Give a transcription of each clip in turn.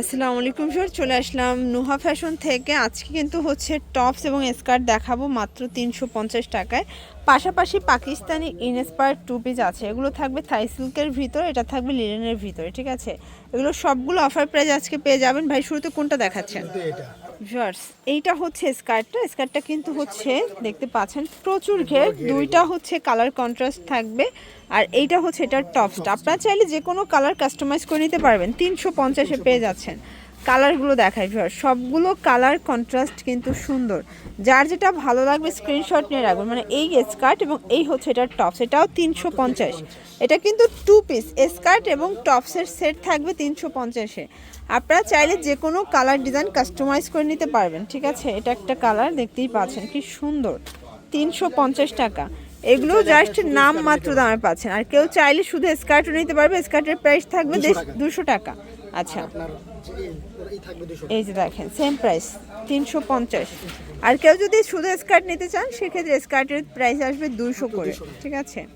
আসসালামু আলাইকুম স্যার চলে আসলাম নুহা ফ্যাশন থেকে। আজকে কিন্তু হচ্ছে টপস এবং স্কার্ট দেখাবো মাত্র তিনশো পঞ্চাশ টাকায়। পাশাপাশি পাকিস্তানি ইনস্পায়ার টু পিস আছে। এগুলো থাকবে থাই সিল্কের ভিতর, এটা থাকবে লিলেনের ভিতরে, ঠিক আছে? এগুলো সবগুলো অফার প্রাইস আজকে পেয়ে যাবেন। ভাই, শুরুতে কোনটা দেখাচ্ছেন? এটা। ভিউয়ার্স, এইটা হচ্ছে স্কার্টটা। স্কার্টটা কিন্তু হচ্ছে, দেখতে পাচ্ছেন, প্রচুর ঘের। দুইটা হচ্ছে কালার কন্ট্রাস্ট থাকবে, আর এইটা হচ্ছে এটার টপসটা। আপনারা চাইলে যে কোনো কালার কাস্টমাইজ করে নিতে পারবেন। তিনশো পঞ্চাশে পেয়ে যাচ্ছেন। কালারগুলো দেখায় ভিউয়ার সবগুলো কালার কন্ট্রাস্ট কিন্তু সুন্দর। যার যেটা ভালো লাগবে স্ক্রিনশট নিয়ে রাখবেন। মানে এই স্কার্ট এবং এই হচ্ছে এটার টপস এটাও তিনশো পঞ্চাশ। এটা কিন্তু টু পিস স্কার্ট এবং টপসের সেট থাকবে তিনশো পঞ্চাশে আপনারা চাইলে যে কোনো কালার ডিজাইন কাস্টমাইজ করে নিতে পারবেন ঠিক আছে? এটা একটা কালার দেখতেই পাচ্ছেন কি সুন্দর। তিনশো পঞ্চাশ টাকা। এগুলো জাস্ট নাম মাত্র দামে পাচ্ছেন। আর কেউ চাইলে শুধু স্কার্টও নিতে পারবে। স্কার্টের প্রাইস থাকবে দুশো টাকা। আচ্ছা। এই- যে দেখেন সেম প্রাইস তিনশো পঞ্চাশ। আর কেউ যদি শুধু স্কার্ট নিতে চান সেক্ষেত্রে স্কার্টের প্রাইস আসবে দুশো করে ঠিক আছে?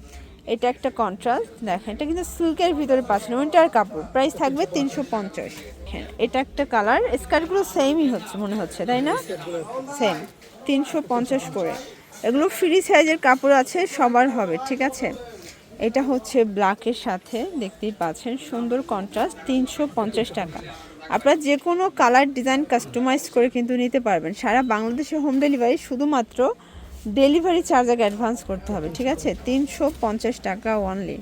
এটা একটা কন্ট্রাস্ট দেখেন এটা কিন্তু সিল্কের ভিতরে পাচ্ছেন উইন্টার কাপড় প্রাইস থাকবে তিনশো পঞ্চাশ। হ্যাঁ এটা একটা কালার স্কার্টগুলো সেমই হচ্ছে মনে হচ্ছে তাই না? সেম তিনশো পঞ্চাশ করে। এগুলো ফ্রি সাইজের কাপড় আছে সবার হবে ঠিক আছে? এটা হচ্ছে ব্ল্যাকের সাথে দেখতেই পাচ্ছেন সুন্দর কন্ট্রাস্ট তিনশো পঞ্চাশ টাকা। আপনারা যে কোনো কালার ডিজাইন কাস্টমাইজ করে কিন্তু নিতে পারবেন। সারা বাংলাদেশে হোম ডেলিভারি শুধুমাত্র ডেলিভারি চার্জ আগে অ্যাডভান্স করতে হবে, ঠিক আছে? তিনশো পঞ্চাশ টাকা অনলি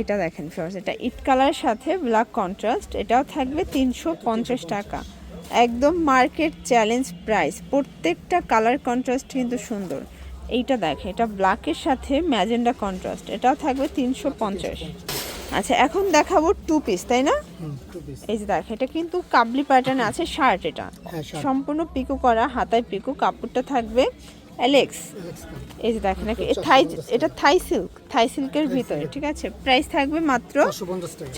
এটা দেখেন ফ্রেন্ডস এটা ইট কালারের সাথে ব্ল্যাক কন্ট্রাস্ট এটাও থাকবে তিনশো পঞ্চাশ টাকা। একদম মার্কেট চ্যালেঞ্জ প্রাইস প্রত্যেকটা কালার কন্ট্রাস্ট কিন্তু সুন্দর। এইটা দেখে এটা ব্ল্যাকের সাথে ম্যাজেন্ডা কন্ট্রাস্ট এটাও থাকবে তিনশো পঞ্চাশ। আচ্ছা এখন দেখাবো টু পিস তাই না? এই যে দেখো এটা কিন্তু কাবলি প্যাটার্ন আছে শার্ট এটা। হ্যাঁ সম্পূর্ণ পিকো করা হাতায় পিকো কাপড়টা থাকবে অ্যালেক্স এই যে দেখেন থাই এটা থাই সিল্ক থাই সিল্কের ভিতরে ঠিক আছে? প্রাইস থাকবে মাত্র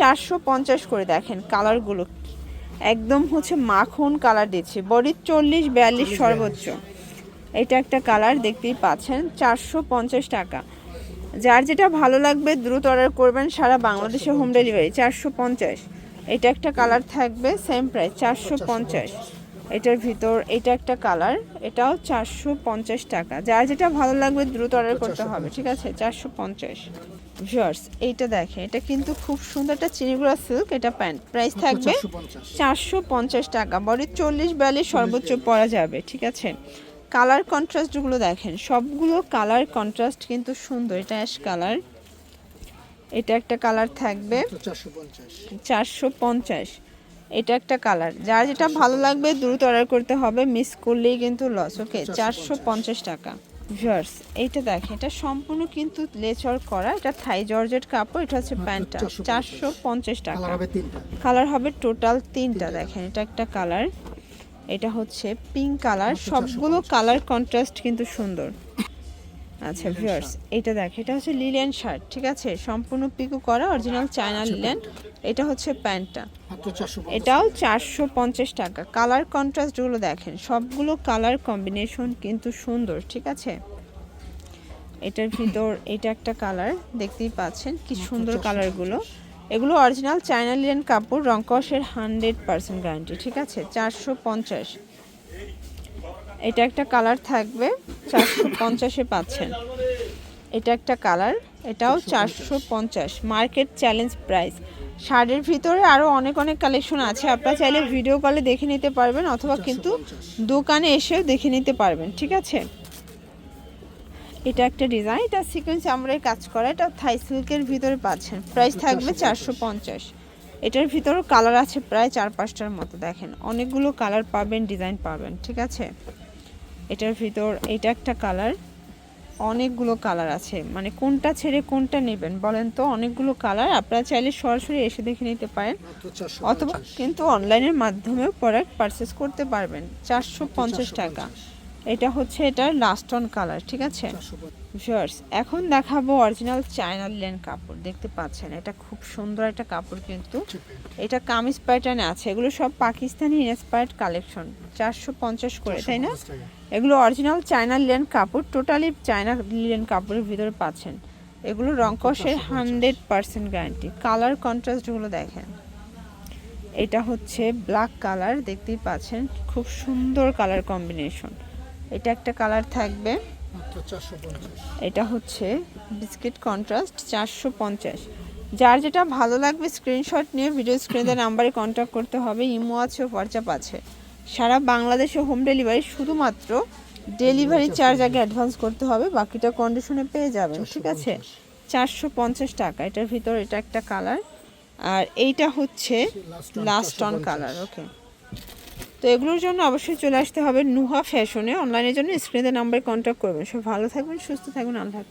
চারশো পঞ্চাশ করে দেখেন কালারগুলো একদম হচ্ছে মাখন কালার দিচ্ছে। বডি চল্লিশ বিয়াল্লিশ সর্বোচ্চ। এটা একটা কালার দেখতেই পাচ্ছেন চারশো পঞ্চাশ টাকা। যার যেটা ভালো লাগবে দ্রুত অর্ডার করবেন সারা বাংলাদেশে হোম ডেলিভারি চারশো পঞ্চাশ। এটা একটা কালার থাকবে সেম প্রাইস চারশো পঞ্চাশ। এটার ভিতর এটা একটা কালার এটাও চারশো পঞ্চাশ টাকা। যার যেটা ভালো লাগবে দ্রুত অর্ডার করতে হবে ঠিক আছে? চারশো পঞ্চাশ। ভিউয়ার্স এইটা দেখেন এটা কিন্তু খুব সুন্দর একটা চিনিগুড়া সিল্ক এটা প্যান্ট প্রাইস থাকবে চারশো পঞ্চাশ। টাকা। বডি চল্লিশ বিয়াল্লিশ সর্বোচ্চ পরা যাবে ঠিক আছে? কালার কন্ট্রাস্টগুলো দেখেন সবগুলো কালার কন্ট্রাস্ট কিন্তু সুন্দর। এটা অ্যাশ কালার এটা একটা কালার থাকবে চারশো পঞ্চাশ। এটা একটা কালার যার যেটা ভালো লাগবে দ্রুত অর্ডার করতে হবে মিস করলেই কিন্তু লস ওকে চারশো পঞ্চাশ। টাকা। ভিউয়ার্স এইটা দেখেন এটা সম্পূর্ণ কিন্তু লেচর করা। এটা থাই জর্জেট কাপড় এটা হচ্ছে প্যান্টটা। চারশো পঞ্চাশ। টাকা। কালার হবে তিনটা। কালার হবে টোটাল তিনটা দেখেন এটা একটা কালার এটা হচ্ছে পিঙ্ক কালার সবগুলো কালার কন্ট্রাস্ট কিন্তু সুন্দর। আচ্ছা ভিউয়ার্স এটা দেখ এটা হচ্ছে লিলেন শার্ট ঠিক আছে? সম্পূর্ণ পিকু করা অরিজিনাল চায়না লিলেন এটা হচ্ছে প্যান্টটা। এটাও চারশো পঞ্চাশ টাকা। কালার কন্ট্রাস্টগুলো দেখেন সবগুলো কালার কম্বিনেশন কিন্তু সুন্দর ঠিক আছে? এটার ভিতর এটা একটা কালার দেখতেই পাচ্ছেন কি সুন্দর কালারগুলো এগুলো অরিজিনাল চায়না লিলেন কাপড় রংকসের হান্ড্রেড পার্সেন্ট গ্যারান্টি ঠিক আছে? চারশো পঞ্চাশ। এটা একটা কালার থাকবে চারশো পঞ্চাশে পাচ্ছেন। এটা একটা কালার এটাও চারশো পঞ্চাশ। মার্কেট চ্যালেঞ্জ প্রাইস শার্টের ভিতরে আরও অনেক অনেক কালেকশন আছে। আপনারা চাইলে ভিডিও কলে দেখে নিতে পারবেন অথবা কিন্তু দোকানে এসেও দেখে নিতে পারবেন ঠিক আছে? এটা একটা ডিজাইন এটা সিকোয়েন্স আমরা কাজ করা এটা থাই সিল্কের ভিতরে পাচ্ছেন। প্রাইস থাকবে চারশো পঞ্চাশ। এটার ভিতরেও কালার আছে প্রায় চার পাঁচটার মতো দেখেন। অনেকগুলো কালার পাবেন ডিজাইন পাবেন ঠিক আছে? এটার ভিতর এটা একটা কালার। অনেকগুলো কালার আছে। মানে কোনটা ছেড়ে কোনটা নেবেন বলেন তো? অনেকগুলো কালার। আপনারা চাইলে সরাসরি এসে দেখে নিতে পারেন। অথবা কিন্তু অনলাইনের মাধ্যমেও প্রোডাক্ট পারচেস করতে পারবেন। চারশো পঞ্চাশ। টাকা। এটা হচ্ছে এটার লাস্ট অন কালার ঠিক আছে? ভিউয়ার্স এখন দেখাবো অরিজিনাল চায়না লিলেন কাপড় দেখতে পাচ্ছেন? এটা খুব সুন্দর একটা কাপড় কিন্তু। এটা কামিজ প্যাটার্নে আছে। এগুলো সব পাকিস্তানি ইন্সপায়ার্ড কালেকশন চারশো পঞ্চাশ করে তাই না? এগুলো অরিজিনাল চায়না লিলেন কাপড় টোটালি চায়না লিলেন কাপড়ের ভিতরে পাচ্ছেন। এগুলো রংকসের হান্ড্রেড পার্সেন্ট গ্যারান্টি কালার কন্ট্রাস্টগুলো দেখেন। এটা হচ্ছে ব্ল্যাক কালার দেখতেই পাচ্ছেন? খুব সুন্দর কালার কম্বিনেশন এটা একটা কালার থাকবে। এটা হচ্ছে বিস্কিট কন্ট্রাস্ট চারশো পঞ্চাশ। যার যেটা ভালো লাগবে স্ক্রিনশট নিয়ে ভিডিও স্ক্রিনে নাম্বারে কন্ট্যাক্ট করতে হবে ইমো আছে হোয়াটসঅ্যাপ আছে। সারা বাংলাদেশে হোম ডেলিভারি শুধুমাত্র ডেলিভারি চার্জ আগে অ্যাডভান্স করতে হবে বাকিটা কন্ডিশনে পেয়ে যাবেন ঠিক আছে? চারশো পঞ্চাশ টাকা এটার ভিতর এটা একটা কালার। আর এইটা হচ্ছে লাস্ট অন কালার ওকে তো এগুলোর জন্য অবশ্যই চলে আসতে হবে নুহা ফ্যাশনে। অনলাইনের জন্য স্ক্রিনে নাম্বারে কন্ট্যাক্ট করবেন। সব ভালো থাকবেন, সুস্থ থাকবেন, আল্লাহ